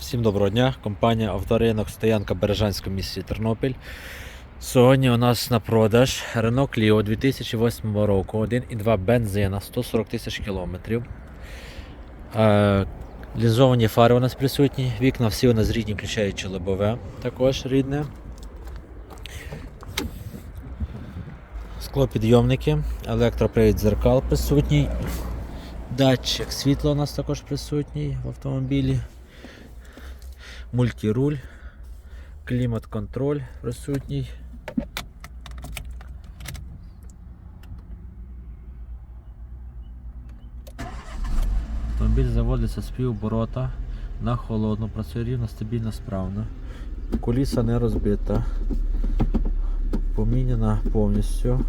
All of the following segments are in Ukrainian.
Всім доброго дня. Компанія Авторинок Стоянка Бережанська місті Тернопіль. Сьогодні у нас на продаж Renault Clio 2008 року 1,2 бензина 140 тисяч кілометрів. Е, Лінзовані фари у нас присутні. Вікна всі у нас рідні, включаючи лобове, також рідне. Склопідйомники, електропривід дзеркал присутній. Датчик світла у нас також присутній в автомобілі. Мультируль, клімат-контроль присутній. Автомобіль заводиться з півоборота на холодну, працює рівно, стабільно, справно. Куліса не розбита. Поміняна повністю.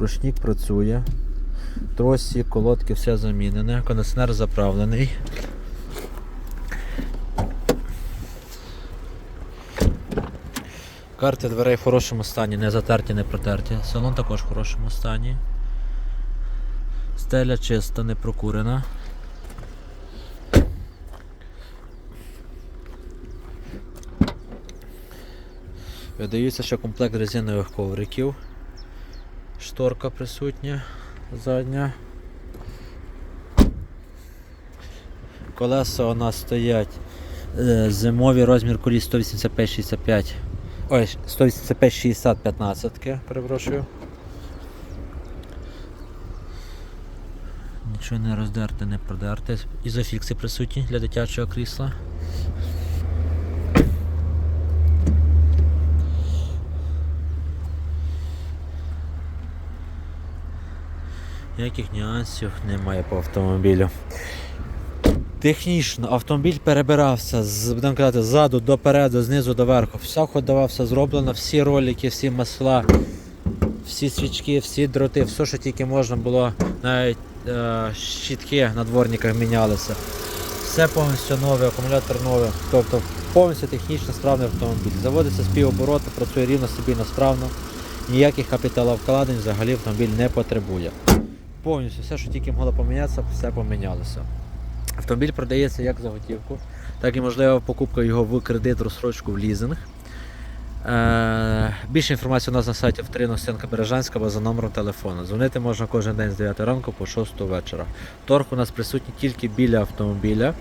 Ручник працює. Тросі, колодки, все замінене. Кондиціонер заправлений. Карти дверей в хорошому стані, не затерті, не протерті. Салон також в хорошому стані. Стеля чиста, не прокурена. Видається ще комплект резинових ковриків. Шторка присутня задня. Колеса у нас стоять е, зимовий розмір коліс 185-65. Ой, 185-60 15, перепрошую. Нічого не роздерте, не продерте. Ізофікси присутні для дитячого крісла. Ніяких нюансів немає по автомобілю. Технічно автомобіль перебирався з будемо казати, ззаду до переду, знизу до верху. Вся ходова, все зроблено, всі ролики, всі масла, всі свічки, всі дроти, все, що тільки можна було, навіть е, щітки на дворниках мінялися. Все повністю нове, акумулятор новий. Тобто повністю технічно справний автомобіль. Заводиться з півобороту, працює рівно, стабільно, справно. Ніяких капіталовкладень взагалі автомобіль не потребує. Повністю все, що тільки могло помінятися, все помінялося. Автомобіль продається як за готівку, так і можлива покупка його в кредит, розсрочку, в лізинг. Е, більше інформації у нас на сайті Вторинок Стенка Бережанська або за номером телефону. Дзвонити можна кожен день з 9 ранку по 6 вечора. Торг у нас присутній тільки біля автомобіля.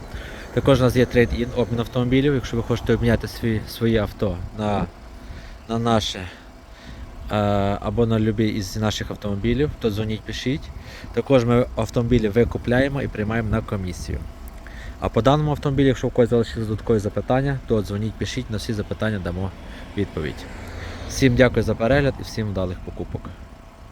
Також у нас є трейд-ін обмін автомобілів. Якщо ви хочете обміняти свої, свої авто на, на наше або на будь-який із наших автомобілів, то дзвоніть, пишіть. Також ми автомобілі викупляємо і приймаємо на комісію. А по даному автомобілю, якщо у когось залишилися додаткові запитання, то дзвоніть, пишіть, на всі запитання дамо відповідь. Всім дякую за перегляд і всім вдалих покупок.